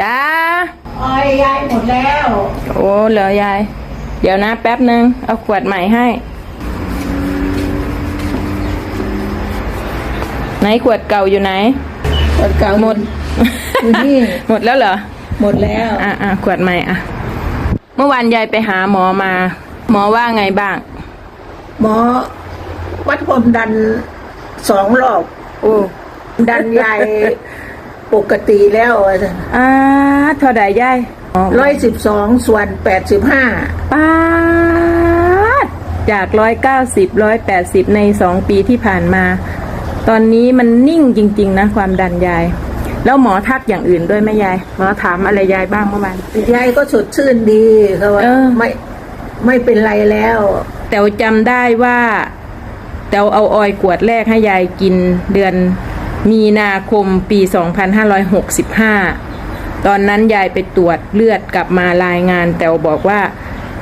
จ้าอ้อยยายหมดแล้ว โอ้เหลือยาย เดี๋ยวนะแป๊บหนึ่งเอาขวดใหม่ให้ ไหนขวดเก่าอยู่ไหนหมดเก่าหมดอยู่นี่ หมดแล้วเหรอ หมดแล้ว อะอะขวดใหม่อะ เมื่อวานยายไปหาหมอมา หมอว่าไงบ้าง หมอ วัดความดันสองรอบ โอ้ ดันยาย ปกติแล้วอ่าเท่าใดยายร้อยสิบสองส่วนแปดสิบห้าป้าดจากร้อยเก้าสิบร้อยแปดสิบในสองปีที่ผ่านมา ตอนนี้มันนิ่งจริง ๆ นะ ความดันยาย แล้วหมอทักอย่างอื่นด้วยไหมยายหมอถามอะไรยายบ้างเมื่อวานยายก็สดชื่นดีเขาว่าเออไม่ไม่เป็นไรแล้ว แต่วจำได้ว่าแต่วเอาออยกวดแรกให้ยายกินเดือน มีนาคมปี 2565 ตอนนั้นยายไปตรวจเลือดกลับมารายงาน แต่วบอกว่า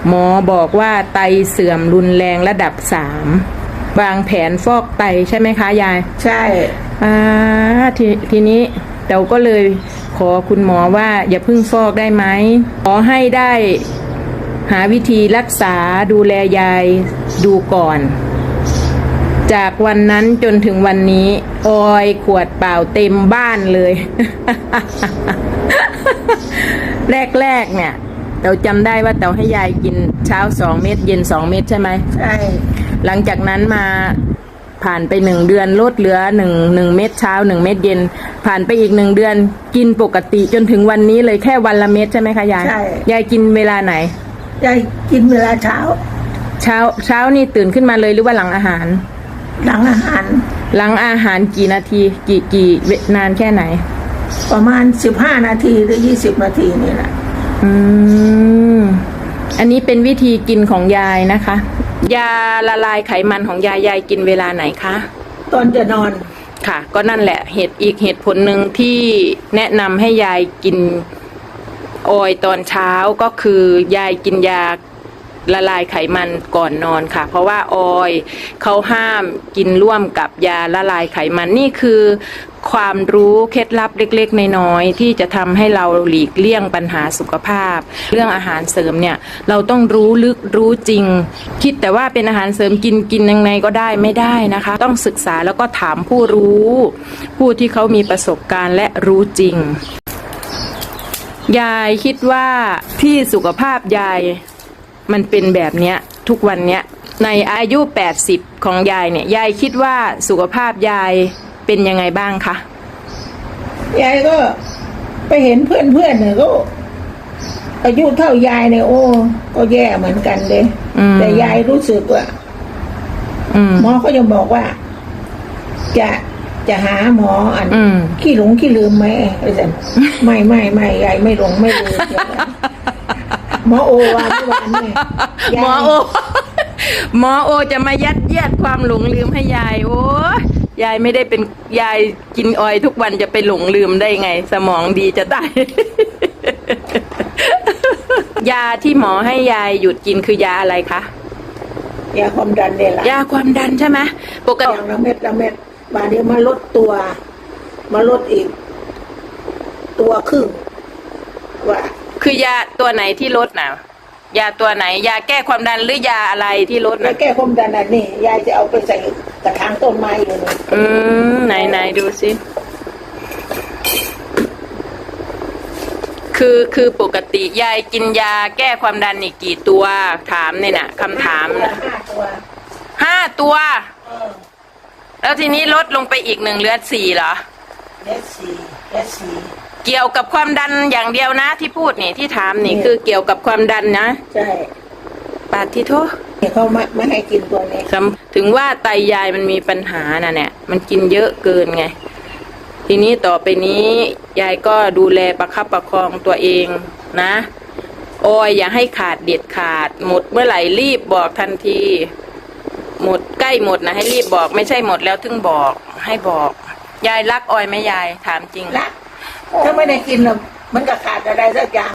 หมอบอกว่าไตเสื่อมรุนแรงระดับสามวางแผนฟอกไตใช่ไหมคะยาย ใช่อ่าททีนี้เราก็เลยขอคุณหมอว่าอย่าเพิ่งฟอกได้ไหม ขอให้ได้หาวิธีรักษาดูแลยายดูก่อน จากวันนั้นจนถึงวันนี้ ออยขวดเปล่าเต็มบ้านเลย แรกๆเนี่ยเราจำได้ว่าเราให้ยายกินเช้าสองเม็ดเย็นสองเม็ดใช่ไหมใช่หลังจากนั้นมาผ่านไปหนึ่งเดือนลดเหลือหนึ่งหนึ่งเม็ดเช้าหนึ่งเม็ดเย็น ผ่านไปอีกหนึ่งเดือน กินปกติจนถึงวันนี้เลยแค่วันละเม็ดใช่ไหมคะยายใช่ยายกินเวลาไหนยายกินเวลาเช้า เช้าเช้านี่ตื่นขึ้นมาเลยหรือว่าหลังอาหาร หลังอาหารหลังอาหารกี่นาที กี่กี่เวนานแค่ไหน ประมาณสิบห้านาทีหรือยี่สิบนาทีนี่แหละอืมอันนี้เป็นวิธีกินของยายนะคะ ยาละลายไขมันของยายยายกินเวลาไหนคะ ตอนจะนอนค่ะ ก็นั่นแหละเหตุอีกเหตุผลหนึ่งที่แนะนำให้ยายกินออยตอนเช้าก็คือยายกินยา ละลายไขมันก่อนนอนค่ะ เพราะว่าออยเขาห้ามกินร่วมกับยาละลายไขมันนี่คือความรู้เคล็ดลับเล็กๆ น้อยๆที่จะทำให้เราหลีกเลี่ยงปัญหาสุขภาพ เรื่องอาหารเสริมเนี่ยเราต้องรู้ลึกรู้จริง คิดแต่ว่าเป็นอาหารเสริมกินกินยังไงก็ได้ไม่ได้นะคะ ต้องศึกษาแล้วก็ถามผู้รู้ ผู้ที่เขามีประสบการณ์และรู้จริง ยายคิดว่าที่สุขภาพยาย มันเป็นแบบเนี้ยทุกวันเนี้ยในอายุ 80 ของยายเนี่ย ยายคิดว่าสุขภาพยายเป็นยังไงบ้างคะ ยายก็ไปเห็นเพื่อนเพื่อนเนี่ยก็อายุเท่ายายเนี่ยโอ้ ก็แย่เหมือนกันเลยอืมแต่ยายรู้สึกว่าอืมหมอก็ยังบอกว่า จะจะหาหมออันอืมขี้หลงขี้ลืมไหมไอ้สันไม่ไม่ไม่ยายไม่หลงไม่ลืม หมอโอวาเมื่อวานเนี่ยยายหมอโอ หมอโอจะมายัดเยียดความหลงลืมให้ยาย โอ้ยยายไม่ได้เป็นยายกินออยทุกวันจะไปหลงลืมได้ไง สมองดีจะได้ยาที่หมอให้ยายหยุดกินคือยาอะไรคะ ยาความดันเนี่ยแหละยาความดันใช่ไหมปกอติย่างละเม็ดละเม็ดบาดเดียวมาลดตัว มาลดอีก ตัวครึ่งว่า คือยาตัวไหนที่ลดนะยาตัวไหน ยาแก้ความดันหรือยาอะไรที่ลดแล้วนะแก้ความดันอันนี้ยายจะเอาไปใส่กระถางต้นไม้เลยนะอืมไหนไหนดูสิ คือคือปกติยายกินยาแก้ความดันนี่กี่ตัวถามเนี่ยนะคำถามตัวนะห้าตัวห้าตัว เออแล้วทีนี้ลดลงไปอีกหนึ่งเหลือสี่เหรอ เลสสี่เลสสี่ เกี่ยวกับความดันอย่างเดียวนะ ที่พูดนี่ที่ถามนี่คือเกี่ยวกับความดันนะใช่ปาทิโทเนี่ยเขาไม่ไม่ให้กินตัวนี้สำถึงว่าไตยายมันมีปัญหาน่ะเนี่ย มันกินเยอะเกินไง ทีนี้ต่อไปนี้ยายก็ดูแลประคับประคองตัวเองนะ โอ้ยอย่าให้ขาดเด็ดขาด หมดเมื่อไหร่รีบบอกทันที หมดใกล้หมดนะให้รีบบอกไม่ใช่หมดแล้วถึงบอกให้บอก ยายรักออยไหมยายถามจริงละ ถ้าไม่ได้กินมันก็ขาดอะไรสักอย่าง